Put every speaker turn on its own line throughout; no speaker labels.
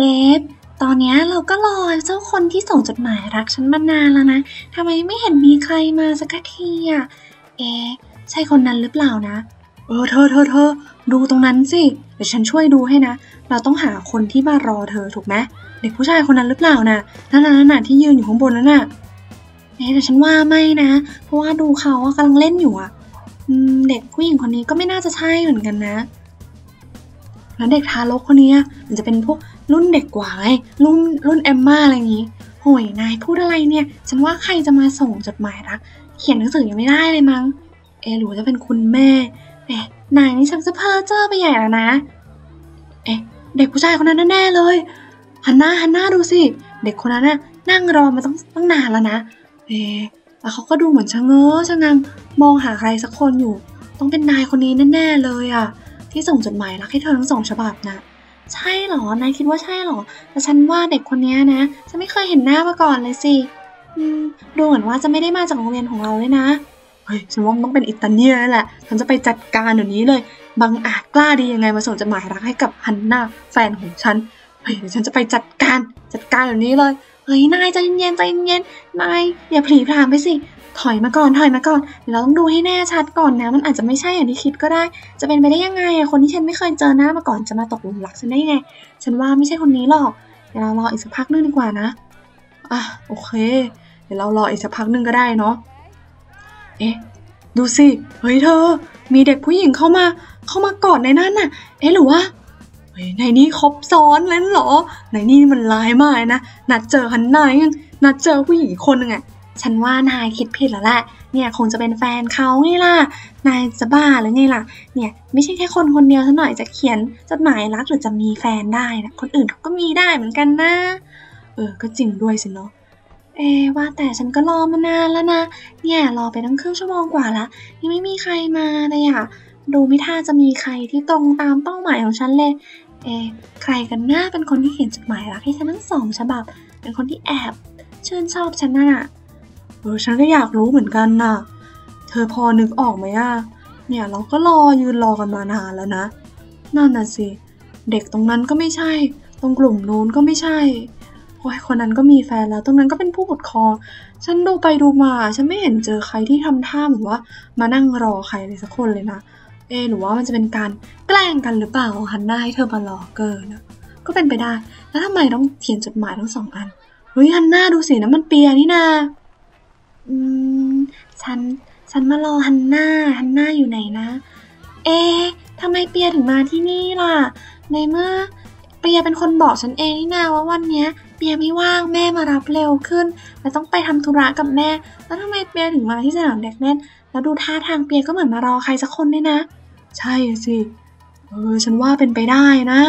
เบฟตอนเนี้ยเราก็รอเจ้าคนที่ส่งจดหมายรักฉันมานานแล้วนะทำไมไม่เห็นมีใครมาสักทีอะ เอ๊ใช่คนนั้นหรือเปล่านะ เออเธอเธอเธอดูตรงนั้นสิ เดี๋ยวฉันช่วยดูให้นะ เราต้องหาคนที่มารอเธอถูกไหมเด็กผู้ชายคนนั้นหรือเปล่านะนั่นน่ะนั่นน่ะที่ยืนอยู่ข้างบนนั่นน่ะเอ๊แต่ฉันว่าไม่นะ เพราะว่าดูเขาอะกำลังเล่นอยู่อะอืมเด็กผู้หญิงคนนี้ก็ไม่น่าจะใช่เหมือนกันนะแล้วเด็กทารกคนนี้มันจะเป็นพวก รุ่นเด็กกว่าไงรุ่นรุ่นเอมมาอะไรอย่างงี้โหยนายพูดอะไรเนี่ย ฉันว่าใครจะมาส่งจดหมายรัก เขียนหนังสือยังไม่ได้เลยมั้ง เอหรือจะเป็นคุณแม่เอ๊ะนายนี่ชักจะเพ้อเจ้อไปใหญ่แล้วนะ เอ๊ะเด็กผู้ชายคนนั้นแน่เลยหันหน้าหันหน้าดูสิ เด็กคนนั้นน่ะนั่งรอมาตั้งตั้งนานแล้วนะ เอ๊ะแล้วเขาก็ดูเหมือนชะเง้อชะงังมองหาใครสักคนอยู่ ต้องเป็นนายคนนี้แน่ๆเลยอะ ที่ส่งจดหมายรักให้เธอทั้งสองฉบับนะ ใช่เหรอนายคิดว่าใช่เหรอ แต่ฉันว่าเด็กคนนี้นะฉันไม่เคยเห็นหน้ามาก่อนเลยสิ อืม ดูเหมือนว่าจะไม่ได้มาจากโรงเรียนของเราเลยนะ เฮ้ย ฉันว่ามันต้องเป็นอิตาเนียนแหละ ฉันจะไปจัดการเดี๋ยวนี้เลย บางอาจกล้าดียังไงมาส่งจดหมายรักให้กับฮันนาแฟนของฉัน เฮ้ยเดี๋ยวฉันจะไปจัดการ จัดการเดี๋ยวนี้เลย เฮ้ยนายใจเย็นใจเย็นนายอย่าผลีผลามไปสิ ถอยมาก่อนถอยมาก่อนเดี๋ยวเราต้องดูให้แน่ชัดก่อนนะ มันอาจจะไม่ใช่อย่างที่คิดก็ได้ จะเป็นไปได้ยังไงอะคนที่ฉันไม่เคยเจอหน้ามาก่อนจะมาตกหลุมรักฉันได้ยังไง ฉันว่าไม่ใช่คนนี้หรอกเดี๋ยวเรารออีกสักพักนึงดีกว่านะอะโอเค เดี๋ยวเรารออีกสักพักนึงก็ได้เนาะเอ๊ะดูสิเฮ้ยเธอ มีเด็กผู้หญิงเข้ามาเข้ามากอดในนั้นน่ะ เอ๊ะหรือว่า ในนี้ครบซ้อนแล้วเหรอ ในนี่มันร้ายมากนะ นัดเจอฮันนายยังนัดเจอผู้หญิงคนนึงอะฉันว่านายคิดผิดแล้วแหละ เนี่ยคงจะเป็นแฟนเขาไงล่ะ นายจะบ้าหรือไงล่ะ เนี่ยไม่ใช่แค่คนคนเดียวซะหน่อยจะเขียนจดหมายรักหรือจะมีแฟนได้นะ คนอื่นเขาก็มีได้เหมือนกันนะ เออ ก็จริงด้วยสิเนาะ เอว่าแต่ฉันก็รอมานานแล้วนะ เนี่ยรอไปตั้งครึ่งชั่วโมงกว่าละ ยังไม่มีใครมาเลยอะดูไม่ท่าจะมีใครที่ตรงตามเป้าหมายของฉันเลย เอะใครกันหน้าเป็นคนที่เขียนจดหมายรักให้ฉันทั้งสองฉบับ เป็นคนที่แอบชื่นชอบฉันน่ะเออฉันก็อยากรู้เหมือนกันน่ะ เธอพอนึกออกไหมอะ เนี่ยเราก็รอยืนรอกันมานานแล้วนะ นั่นน่ะสิ เด็กตรงนั้นก็ไม่ใช่ ตรงกลุ่มนู้นก็ไม่ใช่โอ้ยคนนั้นก็มีแฟนแล้ว ตรงนั้นก็เป็นผู้ปกครอง ฉันดูไปดูมา ฉันไม่เห็นเจอใครที่ทำท่าเหมือนว่า มานั่งรอใครเลยสักคนเลยนะ เอหรือว่ามันจะเป็นการแกล้งกันหรือเปล่าฮันน่าให้เธอมารอเกินนะก็เป็นไปได้ แล้วทำไมต้องเขียนจดหมายทั้งสองอันเฮ้ยฮันน่าดูสินะมันเปียนี่นาอืมฉันฉันมารอฮันน่าฮันน่าอยู่ไหนนะ เอทำไมเปียถึงมาที่นี่ล่ะ ในเมื่อเปียเป็นคนบอกฉันเองนี่นาว่าวันเนี้ยเปียไม่ว่างแม่มารับเร็วขึ้น และต้องไปทำธุระกับแม่ แล้วทำไมเปียถึงมาที่สนามเด็กเล่น แล้วดูท่าทางเปียก็เหมือนมารอใครสักคนด้วยนะ ใช่สิเออฉันว่าเป็นไปได้นะ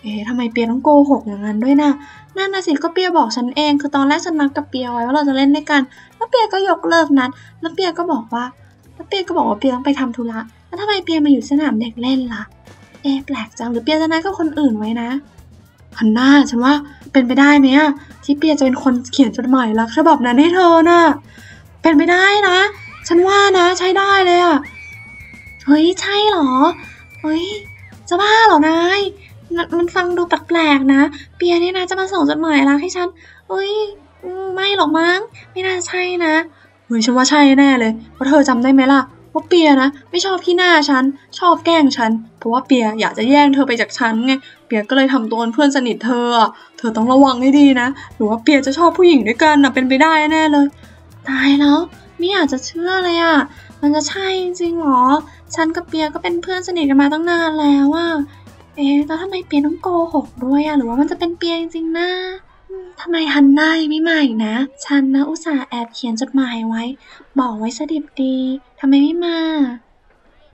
เอ๊ะทำไมเปียต้องโกหกอย่างนั้นด้วยนะนั่นนะสิก็เปียบอกฉันเองคือตอนแรกฉันนัดกับเปียไว้ว่าเราจะเล่นด้วยกัน แล้วเปียก็ยกเลิกนัดแล้วเปียก็บอกว่า แล้วเปียก็บอกว่าเปียต้องไปทำธุระแล้วทำไมเปียมาอยู่สนามเด็กเล่นล่ะ เอ๊ะแปลกจังหรือเปียจะนัดกับคนอื่นไว้นะฮันน่าฉันว่าเป็นไปได้ไหมอะที่เปียจะเป็นคนเขียนจดหมายรักฉบับนั้นให้เธอน่ะเป็นไปได้นะ ฉันว่านะใช้ได้เลยอะ เฮ้ยใช่เหรอ เฮ้ยจะบ้าเหรอนายมันมันฟังดูแปลกๆนะ เปียเนี่ยนะจะมาส่งจดหมายรักให้ฉันเฮ้ยไม่หรอกมั้ง ไม่น่าใช่นะเฮ้ยฉันว่าใช่แน่เลยเพราะเธอจำได้ไหมล่ะว่าเปียนะไม่ชอบที่หน้าฉัน ชอบแกล้งฉัน เพราะว่าเปียอยากจะแย่งเธอไปจากฉันไงเปียก็เลยทำตัวเป็นเพื่อนสนิทเธอ เธอต้องระวังให้ดีนะหรือว่าเปียจะชอบผู้หญิงด้วยกันนะเป็นไปได้แน่เลย ตายแล้วไม่อยากจะเชื่อเลยอะ มันจะใช่จริงหรอ ฉันกับเปียก็เป็นเพื่อนสนิทกันมาตั้งนานแล้วอะเอ๊ะแล้วทำไมเปียต้องโกหกด้วยอะหรือว่ามันจะเป็นเปียจริงๆนะทำไมฮันน่ายไม่มาอีกนะ ฉันนะอุตส่าห์แอบเขียนจดหมายไว้ บอกไว้สดิบดีทำไมไม่มา